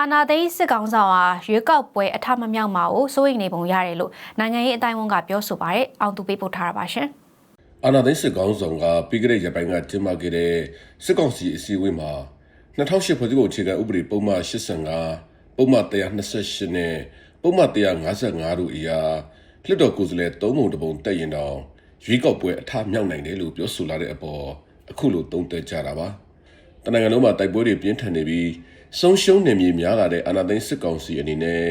အာနာသိန်းစစ်ကောင်ဆောင်ဟာရွေးကောက်ပွဲအထမမြောက်မှာကိုစိုးရိမ်နေပုံရတယ်လို့နိုင်ငံရေးအတိုင်းအဝန်ကပြောဆိုပါတယ်။အောင်သူပေးပို့ထားတာပါရှင်။အာနာသိန်းစစ်ကောင်ဆောင်ကပြီးကြတဲ့ရက်ပိုင်းကကျင်းပခဲ့တဲ့စစ်ကောင်စီအစည်းအဝေးမှာ2008ဖွဲ့စည်းပုံအခြေခံဥပဒေပုံမှန်85ပုံမှန်128နဲ့ပုံမှန်155တို့အရာလွှတ်တော်ကိုယ်စားလှယ်၃ပုံတစ်ပုံတက်ရင်တော့ရွေးကောက်ပွဲအထမြောက်နိုင်တယ်လို့ပြောဆိုလာတဲ့အပေါ်အခုလိုသုံးသပ်ကြတာပါတနင်္ဂနွေမှာတိုက်ပွဲတွေပြင်းထန်နေပြီး ဆုံးရှုံးနေမြေများလာတဲ့အာနာသိန်းစစ်ကောင်စီအနေနဲ့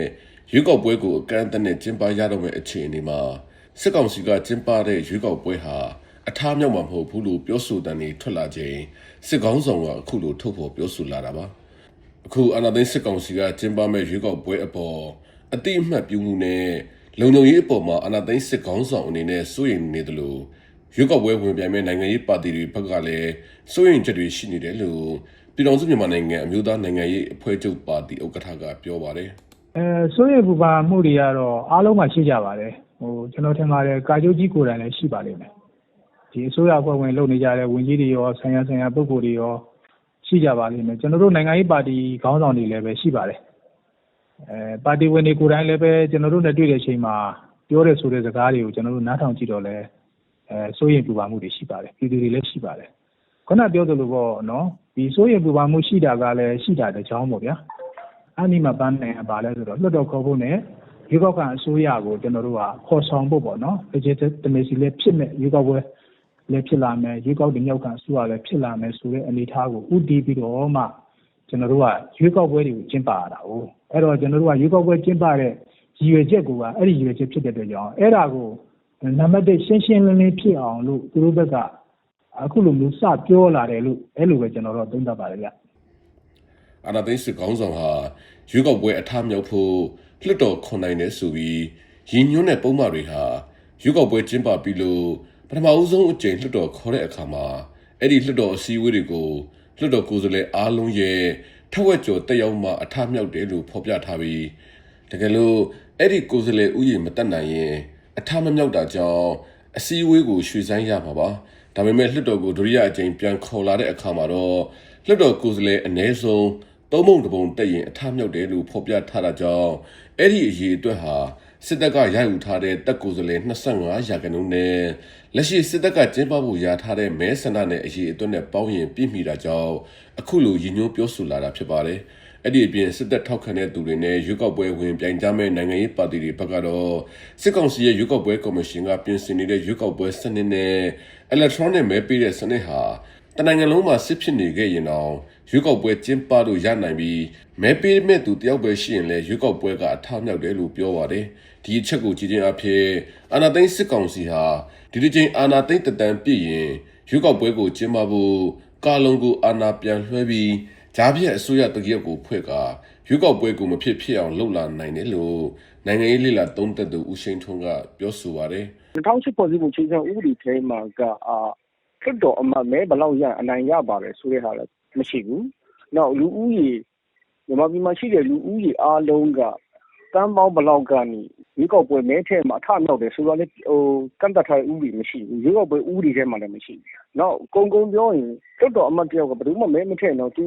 ရွေးကောက်ပွဲကိုအကန့်အသတ်နဲ့ကျင်းပရတော့မယ့်အခြေအနေမှာစစ်ကောင်စီကကျင်းပတဲ့ရွေးကောက်ပွဲဟာအထားမြောက်မှာမဟုတ်ဘူးလို့ပြောဆိုတဲ့နေထွက်လာခြင်းစစ်ကောင်ဆောင်ကအခုလိုထုတ်ဖော်ပြောဆိုလာတာပါအခုအာနာသိန်းစစ်ကောင်စီကကျင်းပမဲ့ရွေးကောက်ပွဲအပေါ်အတိအမှတ်ပြုမှုနဲ့လုံခြုံရေးအပေါ်မှာအာနာသိန်းစစ်ကောင်ဆောင်အနေနဲ့စိုးရိမ်နေတယ်လို့ရွေးကောက်ပွဲဝင်ပြိုင်မဲ့နိုင်ငံရေးပါတီတွေဘက်ကလည်းစိုးရိမ်ချက်တွေရှိနေတယ်လို့ ပြည်တော်စုမြန်မာနိုင်ငံအမျိုးသားနိုင်ငံရေးအဖွဲ့ချုပ်ပါတီဥက္ကဋ္ဌကပြောပါတယ်အဲစိုးရိမ်ပူပန်မှုတွေကတော့အားလုံးမှာရှိကြပါတယ်ဟိုကျွန်တော်ထင်ပါတယ်ကာချုပ်ကြီးကိုယ်တိုင်လည်းရှိပါလိမ့်မယ်ဒီအစိုးရအဖွဲ့ဝင်လုပ်နေကြတဲ့ဝန်ကြီးတွေရောဆိုင်ရာဆိုင်ရာပုဂ္ဂိုလ်တွေရောရှိကြပါလိမ့်မယ်ကျွန်တော်တို့နိုင်ငံရေးပါတီခေါင်းဆောင်တွေလည်းပဲရှိပါတယ်အဲပါတီဝင်တွေကိုယ်တိုင်လည်းပဲကျွန်တော်တို့နဲ့တွေ့တဲ့အချိန်မှာပြောတဲ့ဆိုတဲ့စကားတွေကိုကျွန်တော်တို့နားထောင်ကြည့်တော့လဲအဲစိုးရိမ်ပူပန်မှုတွေရှိပါတယ်ပြည်သူတွေလည်းရှိပါတယ် ခုနပြောသလိုပေါ့နော်ဒီစိုးရိမ်ပူပန်မှုရှိတာကလည်းရှိတာတစ်ကြောင်းပေါ့ဗျာအဲ့ဒီမှာပန်းနိုင်ပါလဲဆိုတော့လွှတ်တော်ခေါ်ဖို့နဲ့ရွေးကောက်ခံအစိုးရကိုကျွန်တော်တို့ကခေါ်ဆောင်ဖို့ပေါ့နော်။ legitimacy လည်းဖြစ်မဲ့ရွေးကောက်ပွဲလည်းဖြစ်လာမယ်ရွေးကောက်တင်မြောက်ခံအစိုးရလည်းဖြစ်လာမယ်ဆိုတဲ့အနေအထားကိုဥတည်ပြီးတော့မှကျွန်တော်တို့ကရွေးကောက်ပွဲတွေကိုကျင်းပရတာ哦အဲ့တော့ကျွန်တော်တို့ကရွေးကောက်ပွဲကျင်းပတဲ့ရည်ရွယ်ချက်ကိုကအဲ့ဒီရည်ရွယ်ချက်ဖြစ်တဲ့အတွက်ကြောင့်အဲ့ဒါကိုနံပါတ်1ရှင်းရှင်းလင်းလင်းဖြစ်အောင်လို့သူတို့ဘက်က အခုလိုမျိုးစပြောလာတယ်လို့အဲ့လိုပဲကျွန်တော်တို့သုံးသပ်ပါတယ်ဗျအာနာသိန်းစစ်ကောင်းဆောင်ဟာရွေးကောက်ပွဲအထမြောက်ဖို့လွှတ်တော်ခွန်နိုင်နေဆိုပြီးရည်ညွှန်းတဲ့ပုံမှန်တွေဟာရွေးကောက်ပွဲကျင်းပပြီးလို့ပထမအဦးဆုံးအကြိမ်လွှတ်တော်ခေါ်တဲ့အခါမှာအဲ့ဒီလွှတ်တော်အစည်းအဝေးတွေကိုလွှတ်တော်ကိုယ်စားလှယ်အားလုံးရဲ့ထက်ဝက်ကျော်တက်ရောက်မှအထမြောက်တယ်လို့ဖော်ပြထားပြီးတကယ်လို့အဲ့ဒီကိုယ်စားလှယ်ဥယျာဉ်မတက်နိုင်ရင်အထမမြောက်တာကြောင့်အစည်းအဝေးကိုရွှေ့ဆိုင်းရမှာပါ ဒါပေမဲ့လွှတ်တော်ကိုဒုတိယအကြိမ်ပြန်ခေါ်လာတဲ့အခါမှာတော့လွှတ်တော်ကိုယ်စားလှယ်အ ਨੇ ဆုံးသုံးပုံတစ်ပုံတက်ရင်အထမြောက်တယ်လို့ဖော်ပြထားတာကြောင့်အဲ့ဒီအရေးအတွက်ဟာစစ်တပ်ကရိုက်ယူထားတဲ့တပ်ကိုယ်စားလှယ်25ရာခိုင်နှုန်းနဲ့လက်ရှိစစ်တပ်ကကျင်းပဖို့ရာထားတဲ့မဲဆန္ဒနဲ့အရေးအတွက်နဲ့ပေါင်းရင်ပြည့်မီတာကြောင့်အခုလိုရည်ညွှန်းပြောဆိုလာတာဖြစ်ပါတယ် အဲ့ဒီအပြင်စစ်တပ်ထောက်ခံတဲ့သူတွေနဲ့ရွေးကောက်ပွဲဝင်ပြိုင်ကြမဲ့နိုင်ငံရေးပါတီတွေဘက်ကတော့စစ်ကောင်စီရဲ့ရွေးကောက်ပွဲကော်မရှင်ကပြင်ဆင်နေတဲ့ရွေးကောက်ပွဲစနစ်နဲ့ electronic မဲပေးတဲ့စနစ်ဟာတနိုင်ငံလုံးမှာစစ်ဖြစ်နေခဲ့ရင်တော့ရွေးကောက်ပွဲကျင်းပလို့ရနိုင်ပြီးမဲပေးမဲ့သူတယောက်ပဲရှိရင်လည်းရွေးကောက်ပွဲကအထောက်မြောက်တယ်လို့ပြောပါတယ်ဒီအချက်ကိုကြည့်ချင်းအဖြစ်အာနာသိန်းစစ်ကောင်စီဟာဒီဒီချင်းအာနာသိန်းတတန်ပြည့်ရင်ရွေးကောက်ပွဲကိုကျင်းပဖို့ကာလုံကိုအာနာပြန်လွှဲပြီး ဂျားပြည့်အစိုးရတကရက်ကိုဖွဲ့ကရွေးကောက်ပွဲကိုမဖြစ်ဖြစ်အောင်လှုပ်လာနိုင်တယ်လို့နိုင်ငံရေးလှိလာသုံးသက်သူဦးရှိန်ထွန်းကပြောဆိုပါတယ်2008ပေါ်စီပုံချင်းချောဥပဒေထဲမှာကအာတွတ်တော်အမတ်မဲဘယ်လောက်ရအနိုင်ရပါတယ်ဆိုတဲ့ဟာလည်းမရှိဘူး။နောက်လူဦးရေမြန်မာပြည်မှာရှိတဲ့လူဦးရေအားလုံးကတန်းပေါင်းဘယ်လောက်ကနေရွေးကောက်ပွဲမဲထဲမှာအထမြောက်တယ်ဆိုတော့လေဟိုကန့်တတ်ထားတဲ့ဥပဒေမရှိဘူး။ရွေးကောက်ပွဲဥပဒေထဲမှာလည်းမရှိဘူး။နောက်ကုံကုံပြောရင်တွတ်တော်အမတ်တယောက်ကဘယ်သူမှမဲမထည့်တော့သူ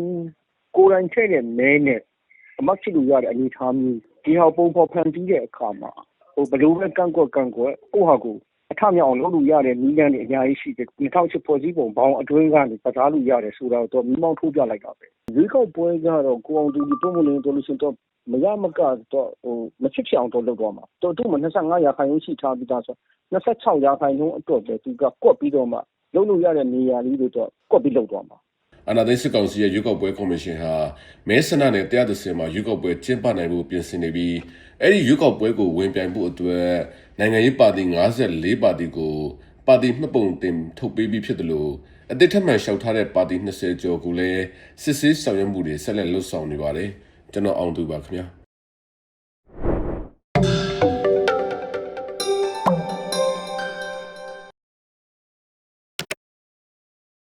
ကိုယ်တိုင်ထည့်တဲ့မဲနဲ့အမတ်ဖြစ်လို့ရတဲ့အနေအထားမျိုးဒီဟာပုံဖော်ဖန်တီးတဲ့အခါမှာဟိုဘယ်လိုပဲကန့်ကွက်ကန့်ကွက်ကိုယ့်ဟာကိုယ်အထမြောက်အောင်လုပ်လို့ရတဲ့နည်းလမ်းတွေအများကြီးရှိတယ်2008ဖွဲ့စည်းပုံဘောင်အတွင်းကနေပစားလို့ရတယ်ဆိုတော့တော့မိမောင်းထိုးပြလိုက်တာပဲရွေးကောက်ပွဲကတော့ကိုအောင်သူဒီပုံမလင်းတော်လို့ရှင်တော့မရမကတော့ဟိုမဖြစ်ဖြစ်အောင်တော့လုပ်တော့မှာတော်တို့မှ25ရာခိုင်နှုန်းရှိထားပြီးသားဆို26ရာခိုင်နှုန်းအတွက်ပဲသူကကွက်ပြီးတော့မှလုပ်လို့ရတဲ့နေရာလေးတွေတော့ကွက်ပြီးလုပ်တော့မှာ အနာသိန်းစစ်ကောင်စီရဲ့ရွေးကောက်ပွဲကော်မရှင်ဟာမဲဆန္ဒနဲ့တရားသဖြင့်မှာရွေးကောက်ပွဲကျင်းပနိုင်ဖို့ပြင်ဆင်နေပြီးအဲ့ဒီရွေးကောက်ပွဲကိုဝင်ပြိုင်ဖို့အတွက်နိုင်ငံရေးပါတီ54ပါတီကိုပါတီမှတ်ပုံတင်ထုတ်ပေးပြီးဖြစ်တယ်လို့အသစ်ထပ်မံလျှောက်ထားတဲ့ပါတီ20ကျော်ကိုလည်းစစ်ဆေးဆောင်ရွက်မှုတွေဆက်လက်လုပ်ဆောင်နေပါတယ်ကျွန်တော်အောင်သူပါခင်ဗျာ